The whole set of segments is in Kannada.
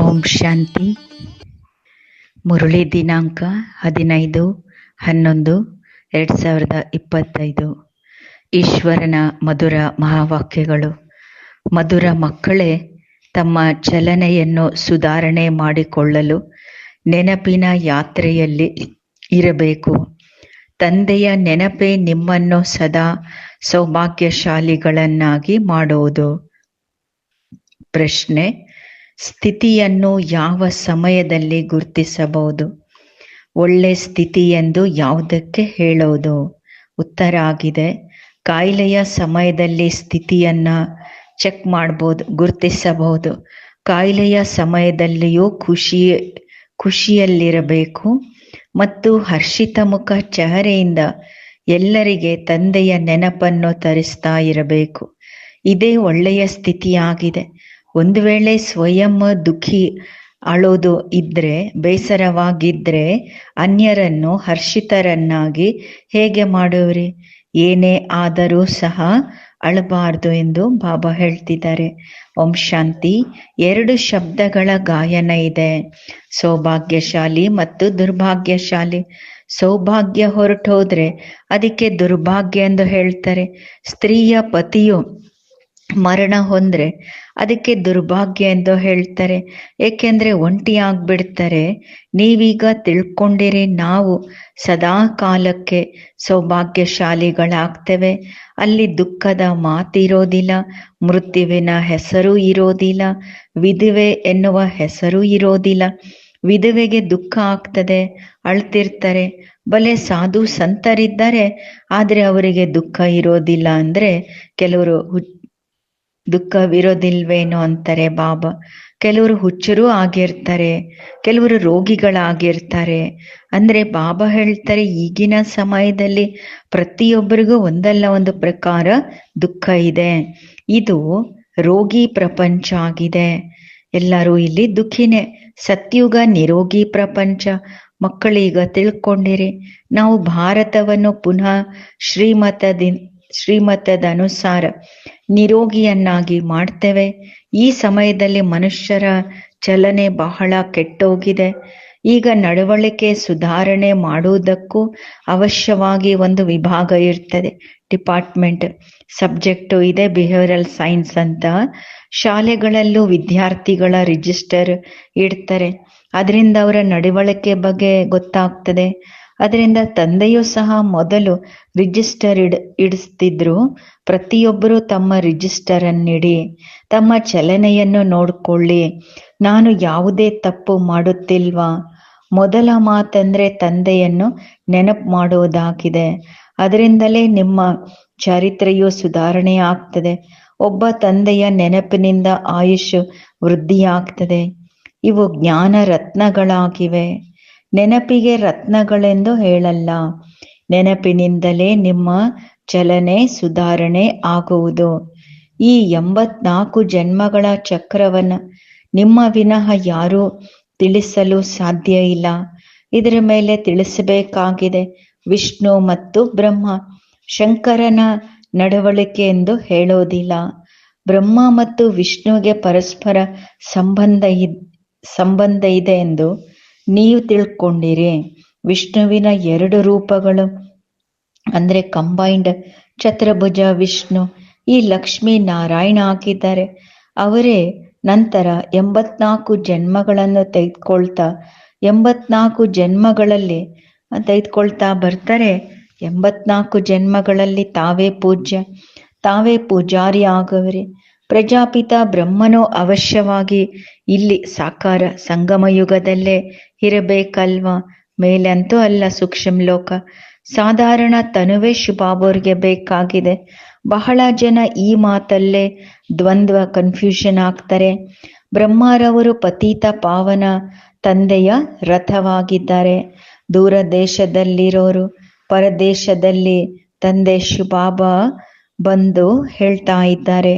ಓಂ ಶಾಂತಿ. ಮುರುಳಿ ದಿನಾಂಕ ಹದಿನೈದು, ಹನ್ನೊಂದು, ಎರಡು ಸಾವಿರದ ಇಪ್ಪತ್ತೈದು. ಈಶ್ವರನ ಮಧುರ ಮಹಾವಾಕ್ಯಗಳು. ಮಧುರ ಮಕ್ಕಳೇ, ತಮ್ಮ ಚಲನೆಯನ್ನು ಸುಧಾರಣೆ ಮಾಡಿಕೊಳ್ಳಲು ನೆನಪಿನ ಯಾತ್ರೆಯಲ್ಲಿ ಇರಬೇಕು. ತಂದೆಯ ನೆನಪೇ ನಿಮ್ಮನ್ನು ಸದಾ ಸೌಭಾಗ್ಯಶಾಲಿಗಳನ್ನಾಗಿ ಮಾಡುವುದು ಪ್ರಶ್ನೆ ಸ್ಥಿತಿಯನ್ನು ಯಾವ ಸಮಯದಲ್ಲಿ ಗುರುತಿಸಬಹುದು? ಒಳ್ಳೆ ಸ್ಥಿತಿ ಎಂದು ಯಾವುದಕ್ಕೆ ಹೇಳೋದು? ಉತ್ತರ ಆಗಿದೆ. ಕಾಯಿಲೆಯ ಸಮಯದಲ್ಲಿ ಸ್ಥಿತಿಯನ್ನು ಚೆಕ್ ಮಾಡ್ಬೋದು, ಗುರುತಿಸಬಹುದು. ಕಾಯಿಲೆಯ ಸಮಯದಲ್ಲಿಯೂ ಖುಷಿ, ಖುಷಿಯಲ್ಲಿರಬೇಕು. ಮತ್ತು ಹರ್ಷಿತ ಮುಖ ಚಹರೆಯಿಂದ ಎಲ್ಲರಿಗೆ ತಂದೆಯ ನೆನಪನ್ನು ತರಿಸ್ತಾ ಇರಬೇಕು. ಇದೇ ಒಳ್ಳೆಯ ಸ್ಥಿತಿಯಾಗಿದೆ. ಒಂದು ವೇಳೆ ಸ್ವಯಂ ದುಃಖಿ ಅಳೋದು ಇದ್ರೆ, ಬೇಸರವಾಗಿದ್ರೆ ಅನ್ಯರನ್ನು ಹರ್ಷಿತರನ್ನಾಗಿ ಹೇಗೆ ಮಾಡುವ್ರಿ? ಏನೇ ಆದರೂ ಸಹ ಅಳಬಾರ್ದು ಎಂದು ಬಾಬಾ ಹೇಳ್ತಿದ್ದಾರೆ. ಓಂ ಶಾಂತಿ. ಎರಡು ಶಬ್ದಗಳ ಗಾಯನ ಇದೆ. ಸೌಭಾಗ್ಯಶಾಲಿ ಮತ್ತು ದುರ್ಭಾಗ್ಯಶಾಲಿ. ಸೌಭಾಗ್ಯ ಹೊರಟೋದ್ರೆ ಅದಕ್ಕೆ ದುರ್ಭಾಗ್ಯ ಎಂದು ಹೇಳ್ತಾರೆ. ಸ್ತ್ರೀಯ ಪತಿಯು ಮರಣ ಹೊಂದ್ರೆ ಅದಕ್ಕೆ ದುರ್ಭಾಗ್ಯ ಎಂದು ಹೇಳ್ತಾರೆ. ಏಕೆಂದ್ರೆ ಒಂಟಿ ಆಗ್ಬಿಡ್ತಾರೆ. ನೀವೀಗ ತಿಳ್ಕೊಂಡಿರಿ, ನಾವು ಸದಾ ಕಾಲಕ್ಕೆ ಸೌಭಾಗ್ಯಶಾಲಿಗಳಾಗ್ತೇವೆ. ಅಲ್ಲಿ ದುಃಖದ ಮಾತಿರೋದಿಲ್ಲ, ಮೃತ್ಯುವಿನ ಹೆಸರು ಇರೋದಿಲ್ಲ, ವಿಧವೆ ಎನ್ನುವ ಹೆಸರು ಇರೋದಿಲ್ಲ. ವಿಧವೆಗೆ ದುಃಖ ಆಗ್ತದೆ, ಅಳ್ತಿರ್ತಾರೆ. ಬಲೆ ಸಾಧು ಸಂತರಿದ್ದಾರೆ, ಆದರೆ ಅವರಿಗೆ ದುಃಖ ಇರೋದಿಲ್ಲ ಅಂದ್ರೆ ಕೆಲವರು ದುಃಖವಿರೋದಿಲ್ವೇನೋ ಅಂತಾರೆ ಬಾಬಾ. ಕೆಲವರು ಹುಚ್ಚರು ಆಗಿರ್ತಾರೆ, ಕೆಲವರು ರೋಗಿಗಳಾಗಿರ್ತಾರೆ. ಅಂದ್ರೆ ಬಾಬಾ ಹೇಳ್ತಾರೆ, ಈಗಿನ ಸಮಯದಲ್ಲಿ ಪ್ರತಿಯೊಬ್ಬರಿಗೂ ಒಂದಲ್ಲ ಒಂದು ಪ್ರಕಾರ ದುಃಖ ಇದೆ. ಇದು ರೋಗಿ ಪ್ರಪಂಚ ಆಗಿದೆ. ಎಲ್ಲರೂ ಇಲ್ಲಿ ದುಃಖಿನೇ. ಸತ್ಯುಗ ನಿರೋಗಿ ಪ್ರಪಂಚ. ಮಕ್ಕಳೀಗ ತಿಳ್ಕೊಂಡಿರಿ, ನಾವು ಭಾರತವನ್ನು ಪುನಃ ಶ್ರೀಮತದಿ ಶ್ರೀಮತದ ಅನುಸಾರ ನಿರೋಗಿಯನ್ನಾಗಿ ಮಾಡ್ತೇವೆ. ಈ ಸಮಯದಲ್ಲಿ ಮನುಷ್ಯರ ಚಲನೆ ಬಹಳ ಕೆಟ್ಟೋಗಿದೆ. ಈಗ ನಡವಳಿಕೆ ಸುಧಾರಣೆ ಮಾಡುವುದಕ್ಕೂ ಅವಶ್ಯವಾಗಿ ಒಂದು ವಿಭಾಗ ಇರ್ತದೆ. ಡಿಪಾರ್ಟ್ಮೆಂಟ್ ಸಬ್ಜೆಕ್ಟು ಇದೆ, ಬಿಹೇವಿಯರಲ್ ಸೈನ್ಸ್ ಅಂತ. ಶಾಲೆಗಳಲ್ಲೂ ವಿದ್ಯಾರ್ಥಿಗಳ ರಿಜಿಸ್ಟರ್ ಇಡ್ತಾರೆ. ಅದರಿಂದ ಅವರ ನಡವಳಿಕೆ ಬಗ್ಗೆ ಗೊತ್ತಾಗ್ತದೆ. ಅದರಿಂದ ತಂದೆಯೂ ಸಹ ಮೊದಲು ರಿಜಿಸ್ಟರ್ ಇಡ್, ಇಡಿಸ್ತಿದ್ರು. ಪ್ರತಿಯೊಬ್ಬರು ತಮ್ಮ ರಿಜಿಸ್ಟರ್ ಅನ್ನಿಡಿ, ತಮ್ಮ ಚಲನೆಯನ್ನು ನೋಡ್ಕೊಳ್ಳಿ. ನಾನು ಯಾವುದೇ ತಪ್ಪು ಮಾಡುತ್ತಿಲ್ವಾ? ಮೊದಲ ಮಾತಂದ್ರೆ ತಂದೆಯನ್ನು ನೆನಪು ಮಾಡುವುದಾಗಿದೆ. ಅದರಿಂದಲೇ ನಿಮ್ಮ ಚರಿತ್ರೆಯು ಸುಧಾರಣೆ ಆಗ್ತದೆ. ಒಬ್ಬ ತಂದೆಯ ನೆನಪಿನಿಂದ ಆಯುಷ್ ವೃದ್ಧಿಯಾಗ್ತದೆ. ಇವು ಜ್ಞಾನ ರತ್ನಗಳಾಗಿವೆ ನೆನಪಿಗೆ ರತ್ನಗಳೆಂದು ಹೇಳಲ್ಲ. ನೆನಪಿನಿಂದಲೇ ನಿಮ್ಮ ಚಲನೆ ಸುಧಾರಣೆ ಆಗುವುದು. ಈ ಎಂಬತ್ನಾಲ್ಕು ಜನ್ಮಗಳ ಚಕ್ರವನ್ನ ನಿಮ್ಮ ವಿನಃ ಯಾರೂ ತಿಳಿಸಲು ಸಾಧ್ಯ ಇಲ್ಲ. ಇದರ ಮೇಲೆ ತಿಳಿಸಬೇಕಾಗಿದೆ ವಿಷ್ಣು ಮತ್ತು ಬ್ರಹ್ಮ. ಶಂಕರನ ನಡವಳಿಕೆ ಎಂದು ಹೇಳೋದಿಲ್ಲ. ಬ್ರಹ್ಮ ಮತ್ತು ವಿಷ್ಣುವಿಗೆ ಪರಸ್ಪರ ಸಂಬಂಧ ಸಂಬಂಧ ಇದೆ ಎಂದು ನೀವು ತಿಳ್ಕೊಂಡಿರಿ. ವಿಷ್ಣುವಿನ ಎರಡು ರೂಪಗಳು, ಅಂದ್ರೆ ಕಂಬೈಂಡ್ ಛತ್ರಭುಜ ವಿಷ್ಣು, ಈ ಲಕ್ಷ್ಮೀ ನಾರಾಯಣ ಹಾಕಿದ್ದಾರೆ. ಅವರೇ ನಂತರ ಎಂಬತ್ನಾಲ್ಕು ಜನ್ಮಗಳನ್ನು ತೆಗೆದುಕೊಳ್ತಾ, ಎಂಬತ್ನಾಲ್ಕು ಜನ್ಮಗಳಲ್ಲಿ ತೆಗೆದುಕೊಳ್ತಾ ಬರ್ತಾರೆ. ಎಂಬತ್ನಾಲ್ಕು ಜನ್ಮಗಳಲ್ಲಿ ತಾವೇ ಪೂಜ್ಯ, ತಾವೇ ಪೂಜಾರಿ ಆಗವರೆ ಪ್ರಜಾಪಿತ ಬ್ರಹ್ಮನೋ ಅವಶ್ಯವಾಗಿ ಇಲ್ಲಿ ಸಾಕಾರ ಸಂಗಮ ಯುಗದಲ್ಲೇ ಇರಬೇಕಲ್ವಾ? ಮೇಲಂತೂ ಅಲ್ಲ ಸೂಕ್ಷ್ಮ ಲೋಕ. ಸಾಧಾರಣ ತನುವೇ ಶುಭಾಬೋರ್ಗೆ ಬೇಕಾಗಿದೆ. ಬಹಳ ಜನ ಈ ಮಾತಲ್ಲೇ ದ್ವಂದ್ವ ಕನ್ಫ್ಯೂಷನ್ ಆಗ್ತಾರೆ. ಬ್ರಹ್ಮರವರು ಪತೀತ ಪಾವನ ತಂದೆಯ ರಥವಾಗಿದ್ದಾರೆ. ದೂರ ದೇಶದಲ್ಲಿರೋರು, ಪರದೇಶದಲ್ಲಿ ತಂದೆ ಶುಭಾಬ ಬಂದು ಹೇಳ್ತಾ ಇದ್ದಾರೆ.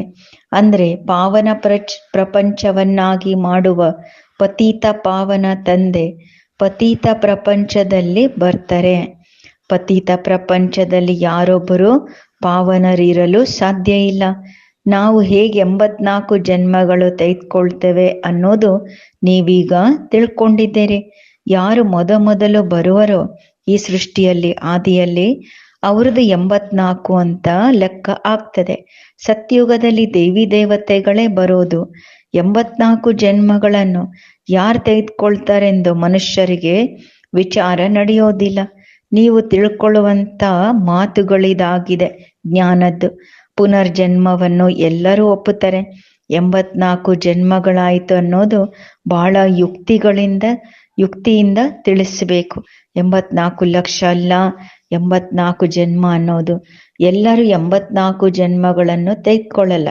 ಅಂದ್ರೆ ಪಾವನ ಪ್ರಚ್, ಪ್ರಪಂಚವನ್ನಾಗಿ ಮಾಡುವ ಪತೀತ ಪಾವನ ತಂದೆ, ಪತೀತ ಪ್ರಪಂಚದಲ್ಲಿ ಬರ್ತಾರೆ. ಪತೀತ ಪ್ರಪಂಚದಲ್ಲಿ ಯಾರೊಬ್ಬರು ಪಾವನರಿರಲು ಸಾಧ್ಯ ಇಲ್ಲ. ನಾವು ಹೇಗೆ ಎಂಬತ್ನಾಲ್ಕು ಜನ್ಮಗಳು ತೆಗೆದುಕೊಳ್ತೇವೆ ಅನ್ನೋದು ನೀವೀಗ ತಿಳ್ಕೊಂಡಿದ್ದೀರಿ. ಯಾರು ಮೊದಮೊದಲು ಬರುವರೋ ಈ ಸೃಷ್ಟಿಯಲ್ಲಿ, ಆದಿಯಲ್ಲಿ ಅವ್ರದ್ದು ಎಂಬತ್ನಾಲ್ಕು ಅಂತ ಲೆಕ್ಕ ಆಗ್ತದೆ. ಸತ್ಯುಗದಲ್ಲಿ ದೇವಿ ದೇವತೆಗಳೇ ಬರೋದು ಎಂಬತ್ನಾಲ್ಕು ಜನ್ಮಗಳನ್ನು ಯಾರು ತೆಗೆದುಕೊಳ್ತಾರೆಂದು ಮನುಷ್ಯರಿಗೆ ವಿಚಾರ ನಡೆಯೋದಿಲ್ಲ. ನೀವು ತಿಳ್ಕೊಳ್ಳುವಂತ ಮಾತುಗಳಿದಾಗಿದೆ, ಜ್ಞಾನದ್ದು. ಪುನರ್ಜನ್ಮವನ್ನು ಎಲ್ಲರೂ ಒಪ್ಪುತ್ತಾರೆ. ಎಂಬತ್ನಾಲ್ಕು ಜನ್ಮಗಳಾಯಿತು ಅನ್ನೋದು ಬಹಳ ಯುಕ್ತಿಗಳಿಂದ, ಯುಕ್ತಿಯಿಂದ ತಿಳಿಸಬೇಕು. ಎಂಬತ್ನಾಲ್ಕು ಲಕ್ಷ ಅಲ್ಲ, ಎಂಬತ್ನಾಲ್ಕು ಜನ್ಮ ಅನ್ನೋದು. ಎಲ್ಲರೂ ಎಂಬತ್ನಾಲ್ಕು ಜನ್ಮಗಳನ್ನು ತೆಗೆದುಕೊಳ್ಳಲ್ಲ.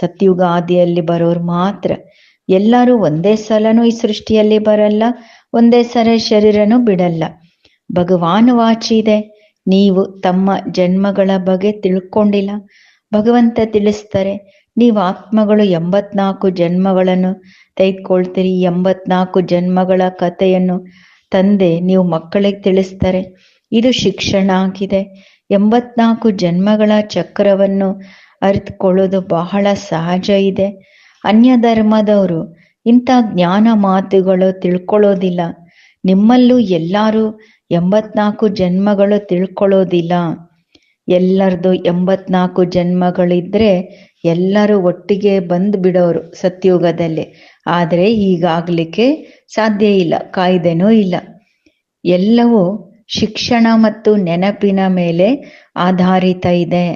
ಸತ್ಯುಗಾದಿಯಲ್ಲಿ ಬರೋರು ಮಾತ್ರ. ಎಲ್ಲರೂ ಒಂದೇ ಸಲನೂ ಈ ಸೃಷ್ಟಿಯಲ್ಲಿ ಬರಲ್ಲ, ಒಂದೇ ಸಲ ಶರೀರನೂ ಬಿಡಲ್ಲ. ಭಗವಾನ್ ವಾಚಿದೆ ನೀವು ತಮ್ಮ ಜನ್ಮಗಳ ಬಗ್ಗೆ ತಿಳ್ಕೊಂಡಿಲ್ಲ. ಭಗವಂತ ತಿಳಿಸ್ತಾರೆ, ನೀವು ಆತ್ಮಗಳು ಎಂಬತ್ನಾಲ್ಕು ಜನ್ಮಗಳನ್ನು ತೆಗೆದುಕೊಳ್ತೀರಿ, ಎಂಬತ್ನಾಲ್ಕು ಜನ್ಮಗಳ ಕಥೆಯನ್ನು ತಂದೆ, ನೀವು ಮಕ್ಕಳಿಗೆ ತಿಳಿಸ್ತಾರೆ. ಇದು ಶಿಕ್ಷಣ ಆಗಿದೆ. ಎಂಬತ್ನಾಲ್ಕು ಜನ್ಮಗಳ ಚಕ್ರವನ್ನು ಅರಿತುಕೊಳ್ಳೋದು ಬಹಳ ಸಹಜ ಇದೆ. ಅನ್ಯ ಧರ್ಮದವರು ಇಂಥ ಜ್ಞಾನ ಮಾತುಗಳು ತಿಳ್ಕೊಳ್ಳೋದಿಲ್ಲ. ನಿಮ್ಮಲ್ಲೂ ಎಲ್ಲರೂ ಎಂಬತ್ನಾಲ್ಕು ಜನ್ಮಗಳು ತಿಳ್ಕೊಳ್ಳೋದಿಲ್ಲ. ಎಲ್ಲರದು ಎಂಬತ್ನಾಲ್ಕು ಜನ್ಮಗಳಿದ್ರೆ ಎಲ್ಲರೂ ಒಟ್ಟಿಗೆ ಬಂದು ಬಿಡೋರು ಸತ್ಯುಗದಲ್ಲಿ. ಆದರೆ ಹೀಗಾಗಲಿಕ್ಕೆ ಸಾಧ್ಯ ಇಲ್ಲ, ಕಾಯ್ದೆನೂ ಇಲ್ಲ. ಎಲ್ಲವೂ ಶಿಕ್ಷಣ ಮತ್ತು ನೆನಪಿನ ಮೇಲೆ ಆಧಾರಿತ ಇದೆ.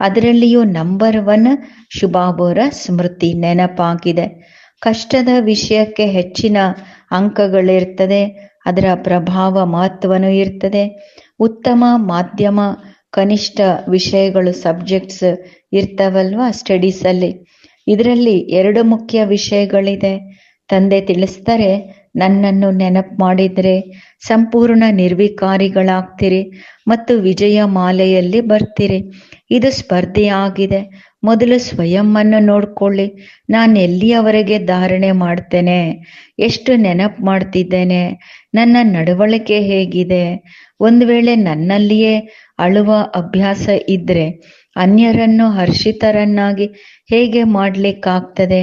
ಅದರಲ್ಲಿಯೂ ನಂಬರ್ ಒನ್ ಶುಭಾಬೋರ ಸ್ಮೃತಿ ನೆನಪಾಗಿದೆ. ಕಷ್ಟದ ವಿಷಯಕ್ಕೆ ಹೆಚ್ಚಿನ ಅಂಕಗಳಿರ್ತದೆ. ಅದರ ಪ್ರಭಾವ ಮಹತ್ವನೂ ಇರ್ತದೆ. ಉತ್ತಮ ಮಾಧ್ಯಮ, ಕನಿಷ್ಠ ವಿಷಯಗಳು ಸಬ್ಜೆಕ್ಟ್ಸ್ ಇರ್ತಾವಲ್ವಾ ಸ್ಟಡೀಸಲ್ಲಿ ಇದರಲ್ಲಿ ಎರಡು ಮುಖ್ಯ ವಿಷಯಗಳಿದೆ. ತಂದೆ ತಿಳಿಸ್ತಾರೆ, ನನ್ನನ್ನು ನೆನಪು ಮಾಡಿದರೆ ಸಂಪೂರ್ಣ ನಿರ್ವಿಕಾರಿಗಳಾಗ್ತೀರಿ ಮತ್ತು ವಿಜಯ ಮಾಲೆಯಲ್ಲಿ ಬರ್ತೀರಿ. ಇದು ಸ್ಪರ್ಧೆಯಾಗಿದೆ. ಮೊದಲು ಸ್ವಯಂವನ್ನು ನೋಡ್ಕೊಳ್ಳಿ. ನಾನು ಎಲ್ಲಿಯವರೆಗೆ ಧಾರಣೆ ಮಾಡ್ತೇನೆ? ಎಷ್ಟು ನೆನಪು ಮಾಡ್ತಿದ್ದೇನೆ? ನನ್ನ ನಡವಳಿಕೆ ಹೇಗಿದೆ? ಒಂದು ವೇಳೆ ನನ್ನಲ್ಲಿಯೇ ಅಳುವ ಅಭ್ಯಾಸ ಇದ್ರೆ ಅನ್ಯರನ್ನು ಹರ್ಷಿತರನ್ನಾಗಿ ಹೇಗೆ ಮಾಡ್ಲಿಕ್ಕಾಗ್ತದೆ?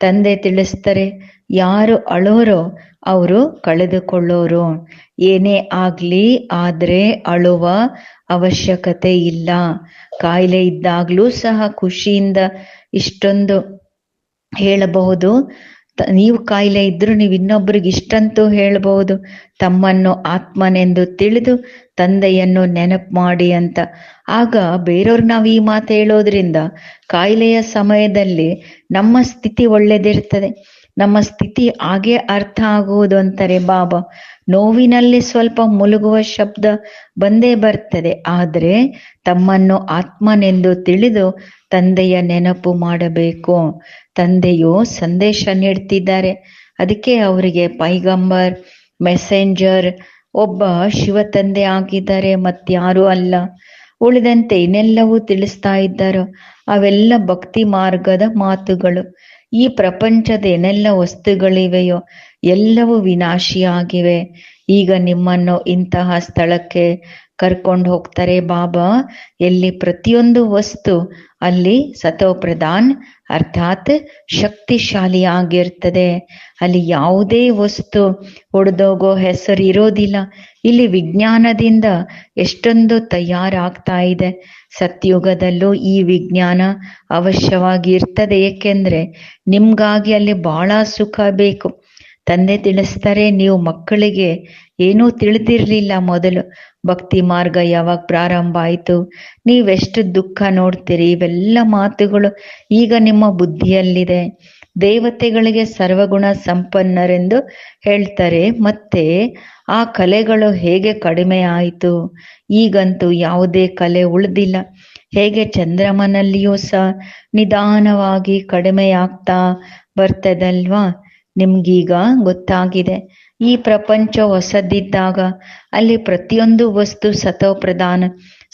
ತಂದೆ ತಿಳಿಸ್ತಾರೆ ಯಾರು ಅಳೋರೋ ಅವರು ಕಳೆದುಕೊಳ್ಳೋರು. ಏನೇ ಆಗ್ಲಿ ಆದ್ರೆ ಅಳುವ ಅವಶ್ಯಕತೆ ಇಲ್ಲ. ಕಾಯಿಲೆ ಇದ್ದಾಗ್ಲೂ ಸಹ ಖುಷಿಯಿಂದ ಇಷ್ಟೊಂದು ಹೇಳಬಹುದು. ನೀವು ಕಾಯಿಲೆ ಇದ್ರೂ ನೀವು ಇನ್ನೊಬ್ರಿಗೆ ಇಷ್ಟಂತೂ ಹೇಳಬಹುದು. ತಮ್ಮನ್ನು ಆತ್ಮನೆಂದು ತಿಳಿದು ತಂದೆಯನ್ನು ನೆನಪು ಮಾಡಿ ಅಂತ. ಆಗ ಬೇರೆಯವ್ರು ನಾವು ಈ ಮಾತು ಹೇಳೋದ್ರಿಂದ ಕಾಯಿಲೆಯ ಸಮಯದಲ್ಲಿ ನಮ್ಮ ಸ್ಥಿತಿ ಒಳ್ಳೇದಿರ್ತದೆ. ನಮ್ಮ ಸ್ಥಿತಿ ಹಾಗೆ ಅರ್ಥ ಆಗುವುದು ಅಂತಾರೆ ಬಾಬಾ. ನೋವಿನಲ್ಲಿ ಸ್ವಲ್ಪ ಮುಳುಗುವ ಶಬ್ದ ಬಂದೇ ಬರ್ತದೆ. ಆದ್ರೆ ತಮ್ಮನ್ನು ಆತ್ಮನೆಂದು ತಿಳಿದು ತಂದೆಯ ನೆನಪು ಮಾಡಬೇಕು. ತಂದೆಯು ಸಂದೇಶ ನೀಡ್ತಿದ್ದಾರೆ. ಅದಕ್ಕೆ ಅವರಿಗೆ ಪೈಗಂಬರ್, ಮೆಸೆಂಜರ್, ಒಬ್ಬ ಶಿವ ತಂದೆ ಆಗಿದ್ದಾರೆ, ಮತ್ತಾರು ಅಲ್ಲ. ಉಳಿದಂತೆ ಇನ್ನೆಲ್ಲವೂ ತಿಳಿಸ್ತಾ ಇದ್ದಾರೋ. ಅವೆಲ್ಲ ಭಕ್ತಿ ಮಾರ್ಗದ ಮಾತುಗಳು. ಈ ಪ್ರಪಂಚದ ಏನೆಲ್ಲ ವಸ್ತುಗಳಿವೆಯೋ ಎಲ್ಲವೂ ವಿನಾಶಿಯಾಗಿವೆ. ಈಗ ನಿಮ್ಮನ್ನು ಇಂತಹ ಸ್ಥಳಕ್ಕೆ ಕರ್ಕೊಂಡು ಹೋಗ್ತಾರೆ ಬಾಬಾ. ಎಲ್ಲಿ ಪ್ರತಿಯೊಂದು ವಸ್ತು ಅಲ್ಲಿ ಸತೋಪ್ರಧಾನ್ ಅರ್ಥಾತ್ ಶಕ್ತಿಶಾಲಿ ಆಗಿರ್ತದೆ ಅಲ್ಲಿ ಯಾವುದೇ ವಸ್ತು ಒಡೆದೋಗೋ ಹೆಸರು ಇರೋದಿಲ್ಲ. ಇಲ್ಲಿ ವಿಜ್ಞಾನದಿಂದ ಎಷ್ಟೊಂದು ತಯಾರಾಗ್ತಾ ಇದೆ. ಸತ್ಯುಗದಲ್ಲೂ ಈ ವಿಜ್ಞಾನ ಅವಶ್ಯವಾಗಿ ಇರ್ತದೆ ಏಕೆಂದ್ರೆ ನಿಮ್ಗಾಗಿ ಅಲ್ಲಿ ಬಹಳ ಸುಖ ಬೇಕು. ತಂದೆ ತಿಳಿಸ್ತಾರೆ, ನೀವು ಮಕ್ಕಳಿಗೆ ಏನೂ ತಿಳಿದಿರಲಿಲ್ಲ ಮೊದಲು. ಭಕ್ತಿ ಮಾರ್ಗ ಯಾವಾಗ ಪ್ರಾರಂಭ ಆಯಿತು? ನೀವೆಷ್ಟು ದುಃಖ ನೋಡ್ತೀರಿ? ಇವೆಲ್ಲ ಮಾತುಗಳು ಈಗ ನಿಮ್ಮ ಬುದ್ಧಿಯಲ್ಲಿದೆ. ದೇವತೆಗಳಿಗೆ ಸರ್ವಗುಣ ಸಂಪನ್ನರೆಂದು ಹೇಳ್ತಾರೆ. ಮತ್ತೆ ಆ ಕಲೆಗಳು ಹೇಗೆ ಕಡಿಮೆ ಆಯಿತು? ಈಗಂತೂ ಯಾವುದೇ ಕಲೆ ಉಳಿದಿಲ್ಲ. ಹೇಗೆ ಚಂದ್ರಮನಲ್ಲಿಯೂ ಸಹ ನಿಧಾನವಾಗಿ ಕಡಿಮೆಯಾಗ್ತಾ ಬರ್ತದಲ್ವಾ? ನಿಮ್ಗೀಗ ಗೊತ್ತಾಗಿದೆ. ಈ ಪ್ರಪಂಚ ಹೊಸದಿದ್ದಾಗ ಅಲ್ಲಿ ಪ್ರತಿಯೊಂದು ವಸ್ತು ಸತೋಪ್ರಧಾನ.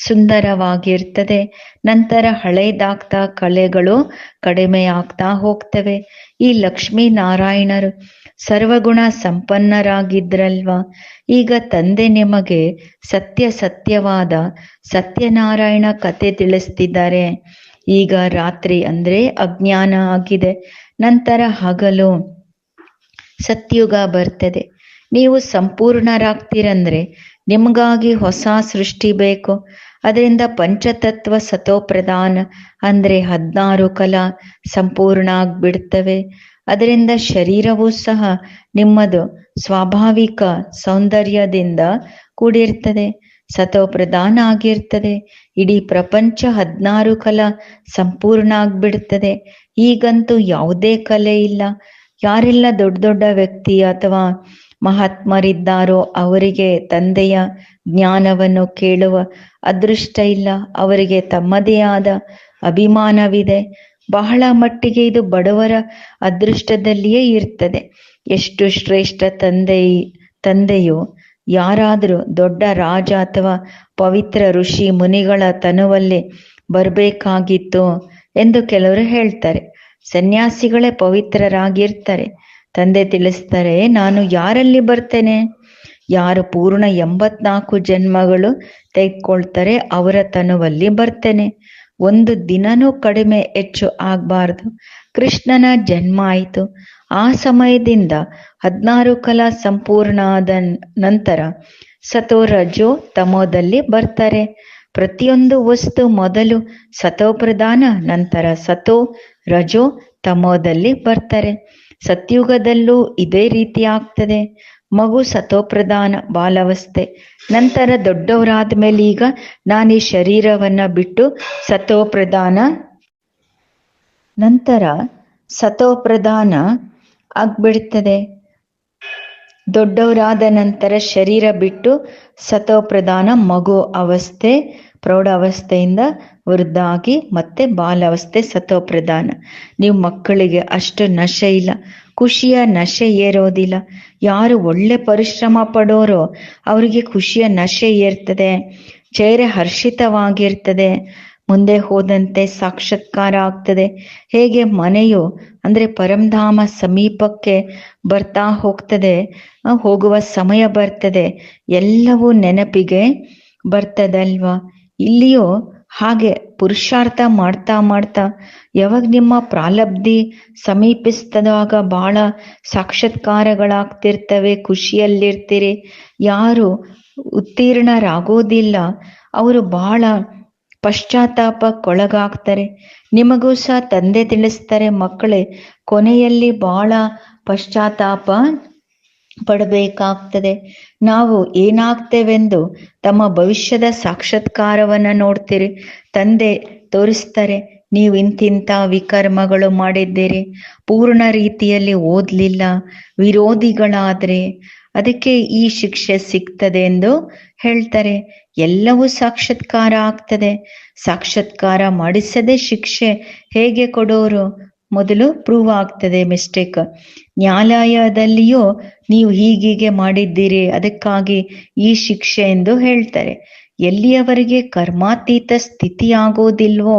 ಸುಂದರವಾಗಿರ್ತದೆ. ನಂತರ ಹಳೇದಾಗ್ತಾ ಕಲೆಗಳು ಕಡಿಮೆ ಆಗ್ತಾ ಹೋಗ್ತವೆ. ಈ ಲಕ್ಷ್ಮೀ ನಾರಾಯಣರು ಸರ್ವಗುಣ ಸಂಪನ್ನರಾಗಿದ್ರಲ್ವಾ? ಈಗ ತಂದೆ ನಿಮಗೆ ಸತ್ಯ ಸತ್ಯವಾದ ಸತ್ಯನಾರಾಯಣ ಕತೆ ತಿಳಿಸ್ತಿದ್ದಾರೆ. ಈಗ ರಾತ್ರಿ ಅಂದ್ರೆ ಅಜ್ಞಾನ ಆಗಿದೆ. ನಂತರ ಹಗಲು ಸತ್ಯುಗ ಬರ್ತದೆ. ನೀವು ಸಂಪೂರ್ಣರಾಗ್ತೀರಂದ್ರೆ ನಿಮಗಾಗಿ ಹೊಸ ಸೃಷ್ಟಿ ಬೇಕು. ಅದರಿಂದ ಪಂಚತತ್ವ ಸತೋಪ್ರಧಾನ ಅಂದ್ರೆ ಹದಿನಾರು ಕಲ ಸಂಪೂರ್ಣ ಆಗಿಬಿಡ್ತವೆ ಅದರಿಂದ ಶರೀರವೂ ಸಹ ನಿಮ್ಮದು ಸ್ವಾಭಾವಿಕ ಸೌಂದರ್ಯದಿಂದ ಕೂಡಿರ್ತದೆ, ಸತೋಪ್ರಧಾನ ಆಗಿರ್ತದೆ. ಇಡೀ ಪ್ರಪಂಚ ಹದಿನಾರು ಕಲ ಸಂಪೂರ್ಣ ಆಗ್ಬಿಡ್ತದೆ ಈಗಂತೂ ಯಾವುದೇ ಕಲೆ ಇಲ್ಲ. ಯಾರೆಲ್ಲ ದೊಡ್ಡ ದೊಡ್ಡ ವ್ಯಕ್ತಿ ಅಥವಾ ಮಹಾತ್ಮರಿದ್ದಾರೋ ಅವರಿಗೆ ತಂದೆಯ ಜ್ಞಾನವನ್ನು ಕೇಳುವ ಅದೃಷ್ಟ ಇಲ್ಲ, ಅವರಿಗೆ ತಮ್ಮದೇ ಆದ ಅಭಿಮಾನವಿದೆ. ಬಹಳ ಮಟ್ಟಿಗೆ ಇದು ಬಡವರ ಅದೃಷ್ಟದಲ್ಲಿಯೇ ಇರ್ತದೆ. ಎಷ್ಟು ಶ್ರೇಷ್ಠ ತಂದೆ, ತಂದೆಯು, ಯಾರಾದರೂ ದೊಡ್ಡ ರಾಜ ಅಥವಾ ಪವಿತ್ರ ಋಷಿ ಮುನಿಗಳ ತನುವಲ್ಲಿ ಬರಬೇಕಾಗಿತ್ತು ಎಂದು ಕೆಲವರು ಹೇಳ್ತಾರೆ. ಸನ್ಯಾಸಿಗಳೇ ಪವಿತ್ರರಾಗಿರ್ತಾರೆ. ತಂದೆ ತಿಳಿಸ್ತಾರೆ, ನಾನು ಯಾರಲ್ಲಿ ಬರ್ತೇನೆ? ಯಾರು ಪೂರ್ಣ ಎಂಬತ್ನಾಲ್ಕು ಜನ್ಮಗಳು ತೆಗೆದುಕೊಳ್ತಾರೆ, ಅವರ ತನುವಲ್ಲಿ ಬರ್ತೇನೆ. ಒಂದು ದಿನನೂ ಕಡಿಮೆ ಹೆಚ್ಚು ಆಗ್ಬಾರ್ದು. ಕೃಷ್ಣನ ಜನ್ಮ ಆಯಿತು. ಆ ಸಮಯದಿಂದ ಹದಿನಾರು ಕಲಾ ಸಂಪೂರ್ಣ ಆದ ನಂತರ ಸತೋ ರಜೋ ತಮೋದಲ್ಲಿ ಬರ್ತಾರೆ. ಪ್ರತಿಯೊಂದು ವಸ್ತು ಮೊದಲು ಸತೋಪ್ರಧಾನ, ನಂತರ ಸತೋ ರಜೋ ತಮೋದಲ್ಲಿ ಬರ್ತಾರೆ. ಸತ್ಯುಗದಲ್ಲೂ ಇದೇ ರೀತಿ ಆಗ್ತದೆ. ಮಗು ಸತೋಪ್ರಧಾನ ಬಾಲಾವಸ್ಥೆ. ನಂತರ ದೊಡ್ಡವರಾದ ಮೇಲೆ ಈಗ ನಾನು ಈ ಶರೀರವನ್ನ ಬಿಟ್ಟು ಸತೋಪ್ರಧಾನ ನಂತರ ಸತೋಪ್ರಧಾನ ಆಗ್ಬಿಡ್ತದೆ. ದೊಡ್ಡವರಾದ ನಂತರ ಶರೀರ ಬಿಟ್ಟು ಸತೋಪ್ರಧಾನ ಮಗು ಅವಸ್ಥೆ. ಪ್ರೌಢಾವಸ್ಥೆಯಿಂದ ವೃದ್ಧಾಗಿ, ಮತ್ತೆ ಬಾಲಾವಸ್ಥೆ ಸತೋಪ್ರಧಾನ ನೀವು ಮಕ್ಕಳಿಗೆ ಅಷ್ಟು ನಶೆ ಇಲ್ಲ, ಖುಷಿಯ ನಶೆ ಏರೋದಿಲ್ಲ. ಯಾರು ಒಳ್ಳೆ ಪರಿಶ್ರಮ ಪಡೋರು ಅವರಿಗೆ ಖುಷಿಯ ನಶೆ ಏರ್ತದೆ, ಚೇರೆ ಹರ್ಷಿತವಾಗಿರ್ತದೆ, ಮುಂದೆ ಹೋದಂತೆ ಸಾಕ್ಷಾತ್ಕಾರ ಆಗ್ತದೆ. ಹೇಗೆ ಮನೆಯು ಅಂದ್ರೆ ಪರಂಧಾಮ ಸಮೀಪಕ್ಕೆ ಬರ್ತಾ ಹೋಗ್ತದೆ ಹೋಗುವ ಸಮಯ ಬರ್ತದೆ, ಎಲ್ಲವೂ ನೆನಪಿಗೆ ಬರ್ತದಲ್ವಾ? ಇಲ್ಲಿಯೂ ಹಾಗೆ ಪುರುಷಾರ್ಥ ಮಾಡ್ತಾ ಮಾಡ್ತಾ ಯಾವಾಗ ನಿಮ್ಮ ಪ್ರಾಲಬ್ಧಿ ಸಮೀಪಿಸ್ತದಾಗ ಬಹಳ ಸಾಕ್ಷಾತ್ಕಾರಗಳಾಗ್ತಿರ್ತವೆ, ಖುಷಿಯಲ್ಲಿರ್ತೀರಿ. ಯಾರು ಉತ್ತೀರ್ಣರಾಗೋದಿಲ್ಲ. ಅವರು ಬಹಳ ಪಶ್ಚಾತ್ತಾಪಕ್ಕೊಳಗಾಗ್ತಾರೆ. ನಿಮಗೂ ಸಹ ತಂದೆ ತಿಳಿಸ್ತಾರೆ, ಮಕ್ಕಳೇ, ಕೊನೆಯಲ್ಲಿ ಬಹಳ ಪಶ್ಚಾತ್ತಾಪ ಪಡಬೇಕಾಗ್ತದೆ. ನಾವು ಏನಾಗ್ತೇವೆಂದು ತಮ್ಮ ಭವಿಷ್ಯದ ಸಾಕ್ಷಾತ್ಕಾರವನ್ನ ನೋಡ್ತೀರಿ. ತಂದೆ ತೋರಿಸ್ತಾರೆ, ನೀವು ಇಂತಿಂಥ ವಿಕರ್ಮಗಳು ಮಾಡಿದ್ದೀರಿ. ಪೂರ್ಣ ರೀತಿಯಲ್ಲಿ ಓದ್ಲಿಲ್ಲ, ವಿರೋಧಿಗಳಾದ್ರೆ ಅದಕ್ಕೆ ಈ ಶಿಕ್ಷೆ ಸಿಗ್ತದೆ ಎಂದು ಹೇಳ್ತಾರೆ. ಎಲ್ಲವೂ ಸಾಕ್ಷಾತ್ಕಾರ ಆಗ್ತದೆ. ಸಾಕ್ಷಾತ್ಕಾರ ಮಾಡಿಸದೆ ಶಿಕ್ಷೆ ಹೇಗೆ ಕೊಡೋರು? ಮೊದಲು ಪ್ರೂವ್ ಆಗ್ತದೆ ಮಿಸ್ಟೇಕ್ ನ್ಯಾಯಾಲಯದಲ್ಲಿಯೂ ನೀವು ಹೀಗೀಗೆ ಮಾಡಿದ್ದೀರಿ, ಅದಕ್ಕಾಗಿ ಈ ಶಿಕ್ಷೆ ಎಂದು ಹೇಳ್ತಾರೆ. ಎಲ್ಲಿಯವರೆಗೆ ಕರ್ಮಾತೀತ ಸ್ಥಿತಿ ಆಗೋದಿಲ್ವೋ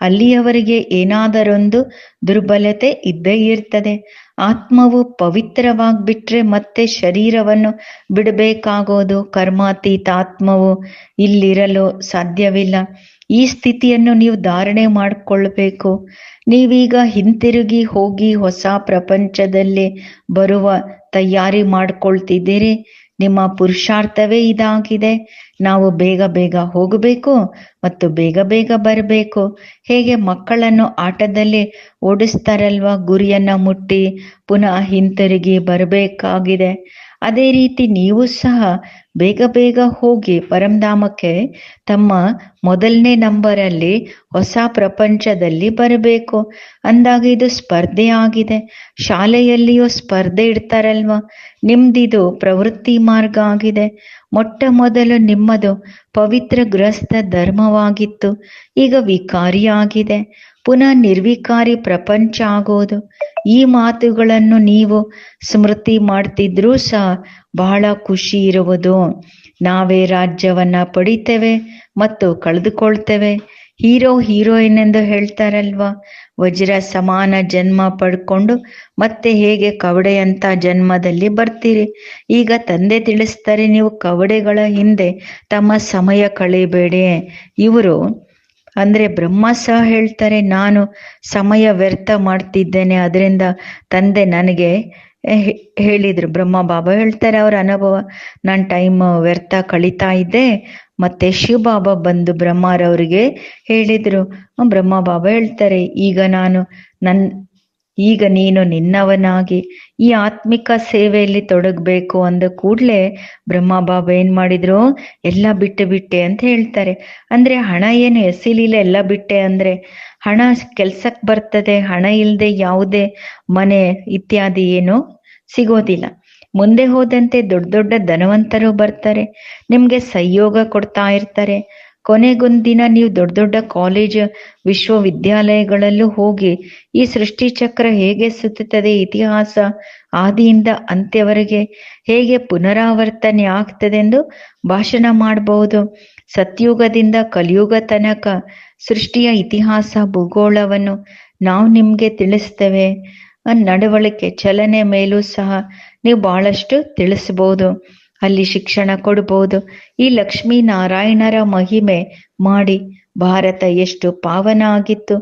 ಅಲ್ಲಿಯವರೆಗೆ ಏನಾದರೊಂದು ದುರ್ಬಲತೆ ಇದ್ದೇ ಇರ್ತದೆ. ಆತ್ಮವು ಪವಿತ್ರವಾಗ್ಬಿಟ್ರೆ ಮತ್ತೆ ಶರೀರವನ್ನು ಬಿಡಬೇಕಾಗೋದು. ಕರ್ಮಾತೀತ ಆತ್ಮವು ಇಲ್ಲಿರಲು ಸಾಧ್ಯವಿಲ್ಲ. ಈ ಸ್ಥಿತಿಯನ್ನು ನೀವು ಧಾರಣೆ ಮಾಡಿಕೊಳ್ಬೇಕು. ನೀವೀಗ ಹಿಂತಿರುಗಿ ಹೋಗಿ ಹೊಸ ಪ್ರಪಂಚದಲ್ಲಿ ಬರುವ ತಯಾರಿ ಮಾಡ್ಕೊಳ್ತಿದ್ದೀರಿ. ನಿಮ್ಮ ಪುರುಷಾರ್ಥವೇ ಇದಾಗಿದೆ. ನಾವು ಬೇಗ ಬೇಗ ಹೋಗಬೇಕು ಮತ್ತು ಬೇಗ ಬೇಗ ಬರಬೇಕು. ಹೇಗೆ ಮಕ್ಕಳನ್ನು ಆಟದಲ್ಲಿ ಓಡಿಸ್ತಾರಲ್ವಾ ಗುರಿಯನ್ನ ಮುಟ್ಟಿ ಪುನಃ ಹಿಂತಿರುಗಿ ಬರಬೇಕಾಗಿದೆ. ಅದೇ ರೀತಿ ನೀವು ಸಹ ಬೇಗ ಬೇಗ ಹೋಗಿ ಪರಂಧಾಮಕ್ಕೆ ತಮ್ಮ ಮೊದಲನೇ ನಂಬರಲ್ಲಿ ಹೊಸ ಪ್ರಪಂಚದಲ್ಲಿ ಬರಬೇಕು. ಅಂದಾಗ ಇದು ಸ್ಪರ್ಧೆ ಆಗಿದೆ. ಶಾಲೆಯಲ್ಲಿಯೂ ಸ್ಪರ್ಧೆ ಇಡ್ತಾರಲ್ವ? ನಿಮ್ದಿದು ಪ್ರವೃತ್ತಿ ಮಾರ್ಗ ಆಗಿದೆ. ಮೊಟ್ಟ ಮೊದಲು ನಿಮ್ಮದು ಪವಿತ್ರ ಗೃಹಸ್ಥ ಧರ್ಮವಾಗಿತ್ತು. ಈಗ ವಿಕಾರಿ ಆಗಿದೆ. ಪುನಃ ನಿರ್ವಿಕಾರಿ ಪ್ರಪಂಚ ಆಗೋದು. ಈ ಮಾತುಗಳನ್ನು ನೀವು ಸ್ಮೃತಿ ಮಾಡ್ತಿದ್ರೂ ಸಹ ಬಹಳ ಖುಷಿ ಇರುವುದು. ನಾವೇ ರಾಜ್ಯವನ್ನ ಪಡಿತೇವೆ ಮತ್ತು ಕಳೆದುಕೊಳ್ತೇವೆ. ಹೀರೋ, ಹೀರೋಯಿನ್ ಎಂದು ಹೇಳ್ತಾರಲ್ವಾ? ವಜ್ರ ಸಮಾನ ಜನ್ಮ ಪಡ್ಕೊಂಡು ಮತ್ತೆ ಹೇಗೆ ಕವಡೆಯಂತ ಜನ್ಮದಲ್ಲಿ ಬರ್ತೀರಿ? ಈಗ ತಂದೆ ತಿಳಿಸ್ತಾರೆ ನೀವು ಕವಡೆಗಳ ಹಿಂದೆ ತಮ್ಮ ಸಮಯ ಕಳೆಯಬೇಡಿ. ಇವರು ಅಂದ್ರೆ ಬ್ರಹ್ಮ ಸಹ ಹೇಳ್ತಾರೆ, ನಾನು ಸಮಯ ವ್ಯರ್ಥ ಮಾಡ್ತಿದ್ದೇನೆ ಅದರಿಂದ ತಂದೆ ನನಗೆ ಹೇಳಿದ್ರು. ಬ್ರಹ್ಮ ಬಾಬಾ ಹೇಳ್ತಾರೆ ಅವ್ರ ಅನುಭವ. ನಾನು ಟೈಮ್ ವ್ಯರ್ಥ ಕಳೀತಾ ಇದ್ದೆ, ಮತ್ತೆ ಶಿವ ಬಾಬಾ ಬಂದು ಬ್ರಹ್ಮರವರಿಗೆ ಹೇಳಿದ್ರು. ಬ್ರಹ್ಮ ಬಾಬಾ ಹೇಳ್ತಾರೆ, ಈಗ ನಾನು ನನ್ ಈಗ ನೀನು ನಿನ್ನವನಾಗಿ ಈ ಆತ್ಮಿಕ ಸೇವೆಯಲ್ಲಿ ತೊಡಗಬೇಕು ಅಂದ ಕೂಡಲೇ ಬ್ರಹ್ಮ ಬಾಬಾ ಏನ್ ಮಾಡಿದ್ರು? ಎಲ್ಲ ಬಿಟ್ಟು ಬಿಟ್ಟೆ ಅಂತ ಹೇಳ್ತಾರೆ. ಅಂದ್ರೆ ಹಣ ಏನು ಎಸಿಲಿಲ್ಲ, ಎಲ್ಲ ಬಿಟ್ಟೆ ಅಂದ್ರೆ ಹಣ ಕೆಲ್ಸಕ್ ಬರ್ತದೆ, ಹಣ ಇಲ್ಲದೆ ಯಾವುದೇ ಮನೆ ಇತ್ಯಾದಿ ಏನು ಸಿಗೋದಿಲ್ಲ. ಮುಂದೆ ಹೋದಂತೆ ದೊಡ್ಡ ದೊಡ್ಡ ಧನವಂತರು ಬರ್ತಾರೆ, ನಿಮ್ಗೆ ಸಹಯೋಗ ಕೊಡ್ತಾ ಇರ್ತಾರೆ. ಕೊನೆಗೊಂದಿನ ನೀವು ದೊಡ್ಡ ದೊಡ್ಡ ಕಾಲೇಜ್ ವಿಶ್ವವಿದ್ಯಾಲಯಗಳಲ್ಲೂ ಹೋಗಿ ಈ ಸೃಷ್ಟಿ ಚಕ್ರ ಹೇಗೆ ಸುತ್ತುತ್ತದೆ, ಇತಿಹಾಸ ಆದಿಯಿಂದ ಅಂತ್ಯವರೆಗೆ ಹೇಗೆ ಪುನರಾವರ್ತನೆ ಆಗ್ತದೆ ಎಂದು ಭಾಷಣ ಮಾಡಬಹುದು. ಸತ್ಯುಗದಿಂದ ಕಲಿಯುಗ ತನಕ ಸೃಷ್ಟಿಯ ಇತಿಹಾಸ, ಭೂಗೋಳವನ್ನು ನಾವು ನಿಮ್ಗೆ ತಿಳಿಸ್ತೇವೆ. ನಡವಳಿಕೆ, ಚಲನೆ ಮೇಲೂ ಸಹ ನೀವು ಬಹಳಷ್ಟು ತಿಳಿಸಬಹುದು. ಅಲ್ಲಿ ಶಿಕ್ಷಣ ಕೊಡಬಹುದು ಈ ಲಕ್ಷ್ಮೀ ನಾರಾಯಣರ ಮಹಿಮೆ ಮಾಡಿ ಭಾರತ ಎಷ್ಟು ಪಾವನ ಆಗಿತ್ತು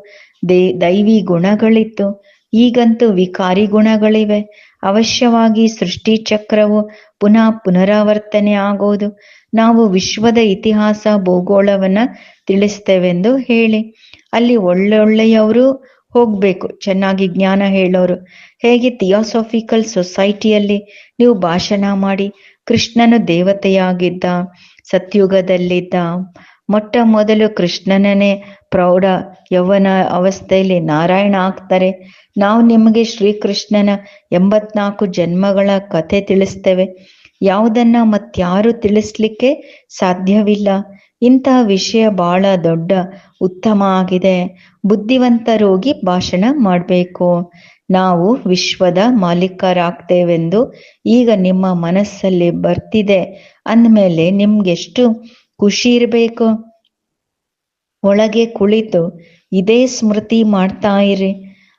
ದೇ, ದೈವಿ ಗುಣಗಳಿತ್ತು. ಈಗಂತೂ ವಿಕಾರಿ ಗುಣಗಳಿವೆ. ಅವಶ್ಯವಾಗಿ ಸೃಷ್ಟಿ ಚಕ್ರವು ಪುನಃ ಪುನರಾವರ್ತನೆ ಆಗೋದು. ನಾವು ವಿಶ್ವದ ಇತಿಹಾಸ ಭೂಗೋಳವನ್ನ ತಿಳಿಸ್ತೇವೆಂದು ಹೇಳಿ. ಅಲ್ಲಿ ಒಳ್ಳೊಳ್ಳೆಯವರು ಹೋಗ್ಬೇಕು, ಚೆನ್ನಾಗಿ ಜ್ಞಾನ ಹೇಳೋರು. ಹೇಗೆ ಥಿಯಾಸಫಿಕಲ್ ಸೊಸೈಟಿಯಲ್ಲಿ ನೀವು ಭಾಷಣ ಮಾಡಿ ಕೃಷ್ಣನು ದೇವತೆಯಾಗಿದ್ದ ಸತ್ಯುಗದಲ್ಲಿದ್ದ ಮೊಟ್ಟ ಮೊದಲು ಕೃಷ್ಣನೇ ಪ್ರೌಢ ಯೌವನ ಅವಸ್ಥೆಯಲ್ಲಿ ನಾರಾಯಣ ಆಗ್ತಾರೆ. ನಾವು ನಿಮಗೆ ಶ್ರೀಕೃಷ್ಣನ ಎಂಬತ್ನಾಲ್ಕು ಜನ್ಮಗಳ ಕಥೆ ತಿಳಿಸ್ತೇವೆ. ಯಾವುದನ್ನ ಮತ್ತಾರು ತಿಳಿಸ್ಲಿಕ್ಕೆ ಸಾಧ್ಯವಿಲ್ಲ. ಇಂತಹ ವಿಷಯ ಬಹಳ ದೊಡ್ಡ, ಉತ್ತಮ ಆಗಿದೆ. ಬುದ್ಧಿವಂತರೋಗಿ ಭಾಷಣ ಮಾಡಬೇಕು. ನಾವು ವಿಶ್ವದ ಮಾಲೀಕರಾಗ್ತೇವೆಂದು ಈಗ ನಿಮ್ಮ ಮನಸ್ಸಲ್ಲಿ ಬರ್ತಿದೆ. ಅಂದಮೇಲೆ ನಿಮ್ಗೆಷ್ಟು ಖುಷಿ ಇರಬೇಕು ಒಳಗೆ ಕುಳಿತು ಇದೇ ಸ್ಮೃತಿ ಮಾಡ್ತಾ ಇರಿ.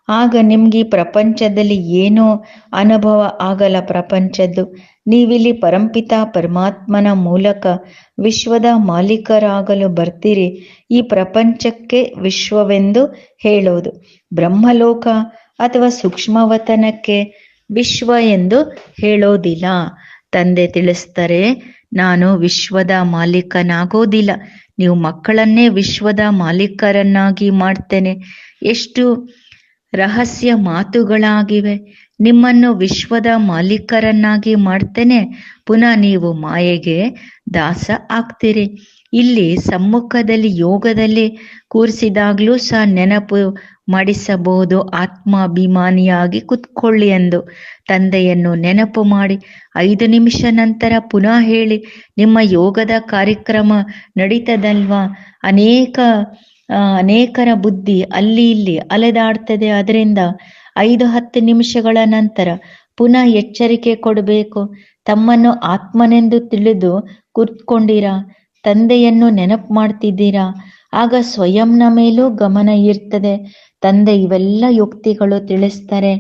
ಆಗ ನಿಮ್ಗೆ ಈ ಪ್ರಪಂಚದಲ್ಲಿ ಏನೋ ಅನುಭವ ಆಗಲ್ಲ ಪ್ರಪಂಚದ್ದು. ನೀವಿಲ್ಲಿ ಪರಂಪಿತ ಪರಮಾತ್ಮನ ಮೂಲಕ ವಿಶ್ವದ ಮಾಲೀಕರಾಗಲು ಬರ್ತೀರಿ. ಈ ಪ್ರಪಂಚಕ್ಕೆ ವಿಶ್ವವೆಂದು ಹೇಳೋದು ಬ್ರಹ್ಮಲೋಕ ಅಥವಾ ಸೂಕ್ಷ್ಮವತನಕ್ಕೆ ವಿಶ್ವ ಎಂದು ಹೇಳೋದಿಲ್ಲ. ತಂದೆ ತಿಳಿಸ್ತಾರೆ ನಾನು ವಿಶ್ವದ ಮಾಲೀಕನಾಗೋದಿಲ್ಲ. ನೀವು ಮಕ್ಕಳನ್ನೇ ವಿಶ್ವದ ಮಾಲೀಕರನ್ನಾಗಿ ಮಾಡ್ತೇನೆ. ಎಷ್ಟು ರಹಸ್ಯ ಮಾತುಗಳಾಗಿವೆ. ನಿಮ್ಮನ್ನು ವಿಶ್ವದ ಮಾಲೀಕರನ್ನಾಗಿ ಮಾಡ್ತೇನೆ. ಪುನಃ ನೀವು ಮಾಯೆಗೆ ದಾಸ ಆಗ್ತೀರಿ. ಇಲ್ಲಿ ಸಮ್ಮುಖದಲ್ಲಿ ಯೋಗದಲ್ಲಿ ಕೂರಿಸಿದಾಗ್ಲೂ ಸಹ ನೆನಪು ಮಾಡಿಸಬಹುದು. ಆತ್ಮಾಭಿಮಾನಿಯಾಗಿ ಕುತ್ಕೊಳ್ಳಿ ಎಂದು ತಂದೆಯನ್ನು ನೆನಪು ಮಾಡಿ. ಐದು ನಿಮಿಷ ನಂತರ ಪುನಃ ಹೇಳಿ, ನಿಮ್ಮ ಯೋಗದ ಕಾರ್ಯಕ್ರಮ ನಡೀತದಲ್ವಾ? ಅನೇಕ ಅನೇಕರ ಬುದ್ಧಿ ಅಲ್ಲಿ ಇಲ್ಲಿ ಅಲೆದಾಡ್ತದೆ. ಅದರಿಂದ ಐದು ಹತ್ತು ನಿಮಿಷಗಳ ನಂತರ ಪುನಃ ಎಚ್ಚರಿಕೆ ಕೊಡಬೇಕು. ತಮ್ಮನ್ನು ಆತ್ಮನೆಂದು ತಿಳಿದು ಕೂತ್ಕೊಂಡಿರಾ? ತಂದೆಯನ್ನು ನೆನಪು ಮಾಡ್ತಿದ್ದೀರಾ? ಆಗ ಸ್ವಯಂನ ಮೇಲೂ ಗಮನ ಇರ್ತದೆ. ತಂದೆ, ಇವೆಲ್ಲ ಯುಕ್ತಿಗಳು ತಿಳಿಸ್ತಾರೆ.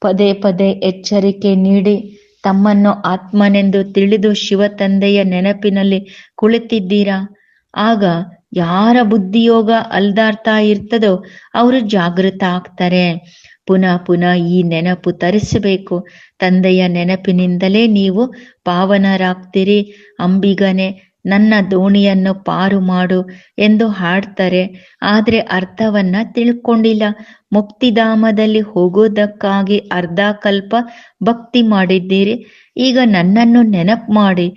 ಪದೇ ಪದೇ ಎಚ್ಚರಿಕೆ ನೀಡಿ ತಮ್ಮನ್ನು ಆತ್ಮನೆಂದು ತಿಳಿದು ಶಿವ ತಂದೆಯ ನೆನಪಿನಲ್ಲಿ ಕುಳಿತಿದ್ದೀರಾ? ಆಗ ಯಾರ ಬುದ್ಧಿಯೋಗ ಅಲ್ದಾಡ್ತಾ ಇರ್ತದೋ ಅವರು ಜಾಗೃತ ಆಗ್ತಾರೆ. ಪುನಃ ಪುನಃ ಈ ನೆನಪು ತರಿಸಬೇಕು. ತಂದೆಯ ನೆನಪಿನಿಂದಲೇ ನೀವು ಪಾವನರಾಗ್ತೀರಿ. ಅಂಬಿಗನೆ ನನ್ನ ದೋಣಿಯನ್ನು ಪಾರು ಮಾಡು ಎಂದು ಹಾಡ್ತಾರೆ. ಆದ್ರೆ ಅರ್ಥವನ್ನ ತಿಳ್ಕೊಂಡಿಲ್ಲ. ಮುಕ್ತಿಧಾಮದಲ್ಲಿ ಹೋಗೋದಕ್ಕಾಗಿ ಅರ್ಧ ಕಲ್ಪ ಭಕ್ತಿ ಮಾಡಿದ್ದೀರಿ. ಈಗ ನನ್ನನ್ನು ನೆನಪು ಮಾಡಿ.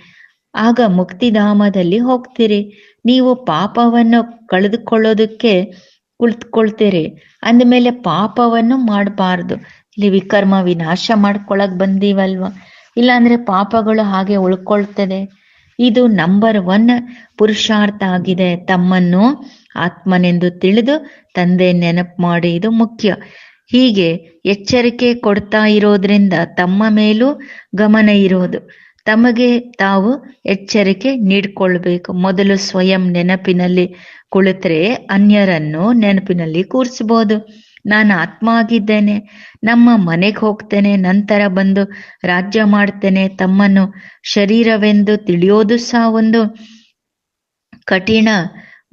ಆಗ ಮುಕ್ತಿಧಾಮದಲ್ಲಿ ಹೋಗ್ತೀರಿ. ನೀವು ಪಾಪವನ್ನು ಕಳೆದುಕೊಳ್ಳೋದಕ್ಕೆ ಕುಳಿತುಕೊಳ್ತೀರಿ. ಅಂದಮೇಲೆ ಪಾಪವನ್ನು ಮಾಡಬಾರ್ದು. ಇಲ್ಲಿ ವಿಕರ್ಮ ವಿನಾಶ ಮಾಡ್ಕೊಳಕ್ ಬಂದೀವಲ್ವ? ಇಲ್ಲಾಂದ್ರೆ ಪಾಪಗಳು ಹಾಗೆ ಉಳ್ಕೊಳ್ತದೆ. ಇದು ನಂಬರ್ ಒನ್ ಪುರುಷಾರ್ಥ ಆಗಿದೆ. ತಮ್ಮನ್ನು ಆತ್ಮನೆಂದು ತಿಳಿದು ತಂದೆ ನೆನಪು ಮಾಡಿ ಇದು ಮುಖ್ಯ. ಹೀಗೆ ಎಚ್ಚರಿಕೆ ಕೊಡ್ತಾ ಇರೋದ್ರಿಂದ ತಮ್ಮ ಮೇಲೂ ಗಮನ ಇರೋದು. ತಮಗೆ ತಾವು ಎಚ್ಚರಿಕೆ ನೀಡ್ಕೊಳ್ಬೇಕು. ಮೊದಲು ಸ್ವಯಂ ನೆನಪಿನಲ್ಲಿ ಕುಳಿತರೆ ಅನ್ಯರನ್ನು ನೆನಪಿನಲ್ಲಿ ಕೂರಿಸಬಹುದು. ನಾನು ಆತ್ಮ ಆಗಿದ್ದೇನೆ ನಮ್ಮ ಮನೆಗೆ ಹೋಗ್ತೇನೆ, ನಂತರ ಬಂದು ರಾಜ್ಯ ಮಾಡ್ತೇನೆ, ತಮ್ಮನ್ನು ಶರೀರವೆಂದು ತಿಳಿಯೋದು ಸಹ ಒಂದು ಕಠಿಣ,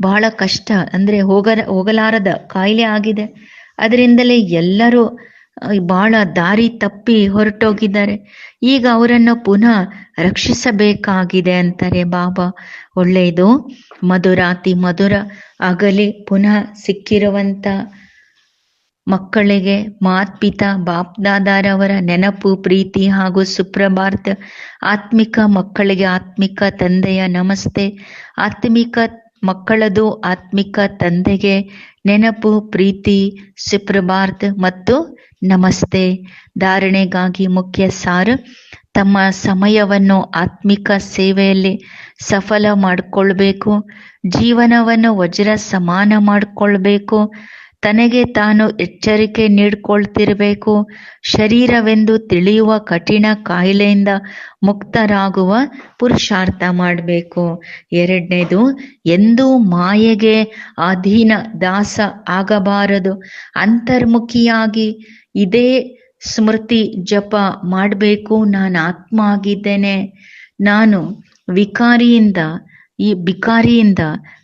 ಬಹಳ ಕಷ್ಟ. ಅಂದ್ರೆ ಹೋಗ, ಹೋಗಲಾರದ ಕಾಯಿಲೆ ಆಗಿದೆ. ಅದರಿಂದಲೇ ಎಲ್ಲರೂ ಬಹಳ ದಾರಿ ತಪ್ಪಿ ಹೊರಟೋಗಿದ್ದಾರೆ. ಈಗ ಅವರನ್ನು ಪುನಃ ರಕ್ಷಿಸಬೇಕಾಗಿದೆ ಅಂತಾರೆ ಬಾಬಾ. ಒಳ್ಳೆಯದು. ಮಧುರಾತಿ ಮಧುರ ಆಗಲಿ ಪುನಃ ಸಿಕ್ಕಿರುವಂತ ಮಕ್ಕಳಿಗೆ ಮಾತ್ಪಿತಾ ಬಾಪ್ದಾದಾರವರ ನೆನಪು, ಪ್ರೀತಿ ಹಾಗೂ ಸುಪ್ರಭಾತ ಆತ್ಮಿಕ ಮಕ್ಕಳಿಗೆ ಆತ್ಮಿಕ ತಂದೆಯ ನಮಸ್ತೆ. ಆತ್ಮಿಕ ಮಕ್ಕಳದು ಆತ್ಮಿಕ ತಂದೆಗೆ ನೆನಪು, ಪ್ರೀತಿ, ಸುಪ್ರಭಾತ್ ಮತ್ತು ನಮಸ್ತೆ. ಧಾರಣೆಗಾಗಿ ಮುಖ್ಯ ಸಾರ್, ತಮ್ಮ ಸಮಯವನ್ನು ಆತ್ಮಿಕ ಸೇವೆಯಲ್ಲಿ ಸಫಲ ಮಾಡಿಕೊಳ್ಬೇಕು, ಜೀವನವನ್ನು ವಜ್ರ ಸಮಾನ ಮಾಡಿಕೊಳ್ಬೇಕು ತನಗೆ ತಾನು ಎಚ್ಚರಿಕೆ ನೀಡ್ಕೊಳ್ತಿರ್ಬೇಕು. ಶರೀರವೆಂದು ತಿಳಿಯುವ ಕಠಿಣ ಕಾಯಿಲೆಯಿಂದ ಮುಕ್ತರಾಗುವ ಪುರುಷಾರ್ಥ ಮಾಡಬೇಕು. ಎರಡನೇದು, ಎಂದೂ ಮಾಯೆಗೆ ಅಧೀನ ದಾಸ ಆಗಬಾರದು. ಅಂತರ್ಮುಖಿಯಾಗಿ ಇದೇ ಸ್ಮೃತಿ ಜಪ ಮಾಡಬೇಕು. ನಾನು ಆತ್ಮ ಆಗಿದ್ದೇನೆ ನಾನು ವಿಕಾರಿಯಿಂದ ಈ, ಬಿಕಾರಿಯಿಂದ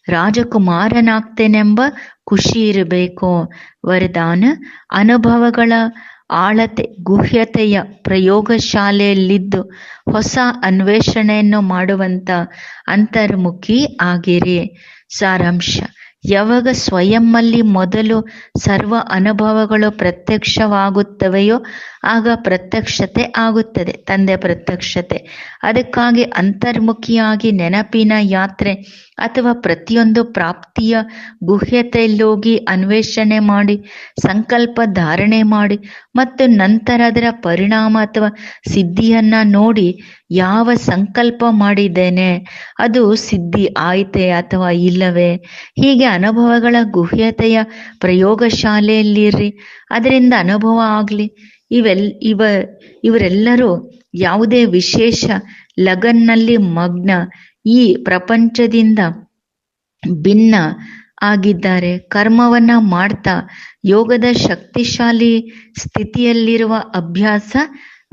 ರಾಜಕುಮಾರನಾಗ್ತೇನೆಂಬ ಖುಷಿ ಇರಬೇಕು. ವರದಾನ, ಅನುಭವಗಳ ಆಳತೆ, ಗುಹ್ಯತೆಯ ಪ್ರಯೋಗಶಾಲೆಯಲ್ಲಿದ್ದು ಹೊಸ ಅನ್ವೇಷಣೆಯನ್ನು ಮಾಡುವಂತ ಅಂತರ್ಮುಖಿ ಆಗಿರಿ. ಸಾರಾಂಶ, ಯಾವಾಗ ಸ್ವಯಂನಲ್ಲಿ ಮೊದಲು ಸರ್ವ ಅನುಭವಗಳು ಪ್ರತ್ಯಕ್ಷವಾಗುತ್ತವೆಯೋ ಆಗ ಪ್ರತ್ಯಕ್ಷತೆ ಆಗುತ್ತದೆ. ತಂದೆ ಪ್ರತ್ಯಕ್ಷತೆ. ಅದಕ್ಕಾಗಿ ಅಂತರ್ಮುಖಿಯಾಗಿ ನೆನಪಿನ ಯಾತ್ರೆ ಅಥವಾ ಪ್ರತಿಯೊಂದು ಪ್ರಾಪ್ತಿಯ ಗುಹ್ಯತೆಯಲ್ಲೋಗಿ ಅನ್ವೇಷಣೆ ಮಾಡಿ, ಸಂಕಲ್ಪ ಧಾರಣೆ ಮಾಡಿ ಮತ್ತು ನಂತರ ಅದರ ಪರಿಣಾಮ ಅಥವಾ ಸಿದ್ಧಿಯನ್ನ ನೋಡಿ ಯಾವ ಸಂಕಲ್ಪ ಮಾಡಿದ್ದೇನೆ, ಅದು ಸಿದ್ಧಿ ಆಯ್ತೆ ಅಥವಾ ಇಲ್ಲವೇ? ಹೀಗೆ ಅನುಭವಗಳ ಗುಹ್ಯತೆಯ ಪ್ರಯೋಗಶಾಲೆಯಲ್ಲಿರ್ರಿ. ಅದರಿಂದ ಅನುಭವ ಆಗಲಿ. ಇವೆಲ್, ಇವ, ಇವರೆಲ್ಲರೂ ಯಾವುದೇ ವಿಶೇಷ ಲಗನ್ನಲ್ಲಿ ಮಗ್ನ ಈ ಪ್ರಪಂಚದಿಂದ ಭಿನ್ನ ಆಗಿದ್ದಾರೆ. ಕರ್ಮವನ್ನ ಮಾಡ್ತಾ ಯೋಗದ ಶಕ್ತಿಶಾಲಿ ಸ್ಥಿತಿಯಲ್ಲಿರುವ ಅಭ್ಯಾಸ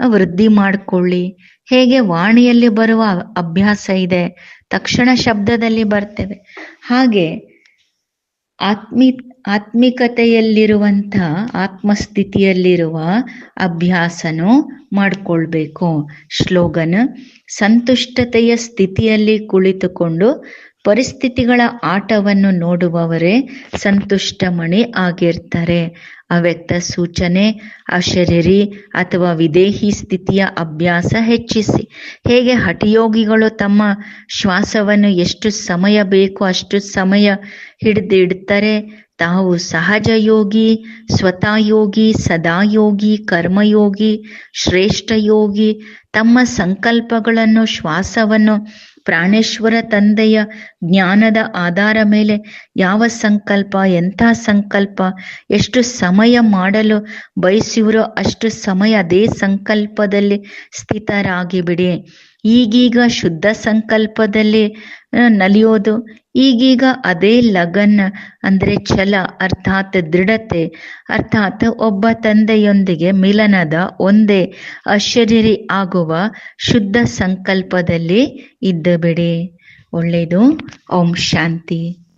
ವೃದ್ಧಿ ಮಾಡಿಕೊಳ್ಳಿ. ಹೇಗೆ ವಾಣಿಯಲ್ಲಿ ಬರುವ ಅಭ್ಯಾಸ ಇದೆ? ತಕ್ಷಣ ಶಬ್ದದಲ್ಲಿ ಬರ್ತೇವೆ. ಹಾಗೆ ಆತ್ಮಿ ಆತ್ಮಿಕತೆಯಲ್ಲಿರುವಂಥ ಆತ್ಮಸ್ಥಿತಿಯಲ್ಲಿರುವ ಅಭ್ಯಾಸನು ಮಾಡಿಕೊಳ್ಬೇಕು. ಶ್ಲೋಗನ್ ಸಂತುಷ್ಟತೆಯ ಸ್ಥಿತಿಯಲ್ಲಿ ಕುಳಿತುಕೊಂಡು ಪರಿಸ್ಥಿತಿಗಳ ಆಟವನ್ನು ನೋಡುವವರೇ ಸಂತುಷ್ಟಮಣಿ ಆಗಿರ್ತಾರೆ. ಅವ್ಯಕ್ತ ಸೂಚನೆ ಅಶರೀರಿ ಅಥವಾ ವಿದೇಹಿ ಸ್ಥಿತಿಯ ಅಭ್ಯಾಸ ಹೆಚ್ಚಿಸಿ. ಹೇಗೆ ಹಠಯೋಗಿಗಳು ತಮ್ಮ ಶ್ವಾಸವನ್ನು ಎಷ್ಟು ಸಮಯ ಬೇಕು ಅಷ್ಟು ಸಮಯ ಹಿಡಿದಿಡ್ತಾರೆ? ತಾವು ಸಹಜ ಯೋಗಿ, ಸ್ವತಃ ಯೋಗಿ, ಸದಾ ಯೋಗಿ ಕರ್ಮಯೋಗಿ ಶ್ರೇಷ್ಠ ಯೋಗಿ, ತಮ್ಮ ಸಂಕಲ್ಪಗಳನ್ನು, ಶ್ವಾಸವನ್ನು ಪ್ರಾಣೇಶ್ವರ ತಂದೆಯ ಜ್ಞಾನದ ಆಧಾರ ಮೇಲೆ ಯಾವ ಸಂಕಲ್ಪ, ಎಂಥ ಸಂಕಲ್ಪ, ಎಷ್ಟು ಸಮಯ ಮಾಡಲು ಬಯಸುವರೋ ಅಷ್ಟು ಸಮಯ ಅದೇ ಸಂಕಲ್ಪದಲ್ಲಿ ಸ್ಥಿತರಾಗಿ ಬಿಡಿ ಈಗೀಗ ಶುದ್ಧ ಸಂಕಲ್ಪದಲ್ಲಿ ನಲಿಯೋದು. ಈಗೀಗ ಅದೇ ಲಗನ್ ಅಂದ್ರೆ ಛಲ ಅರ್ಥಾತ್ ದೃಢತೆ. ಅರ್ಥಾತ್ ಒಬ್ಬ ತಂದೆಯೊಂದಿಗೆ ಮಿಲನದ ಒಂದೇ ಅಶರೀರಿ ಆಗುವ ಶುದ್ಧ ಸಂಕಲ್ಪದಲ್ಲಿ ಇದ್ದಬಿಡಿ. ಒಳ್ಳೆಯದು. ಓಂ ಶಾಂತಿ.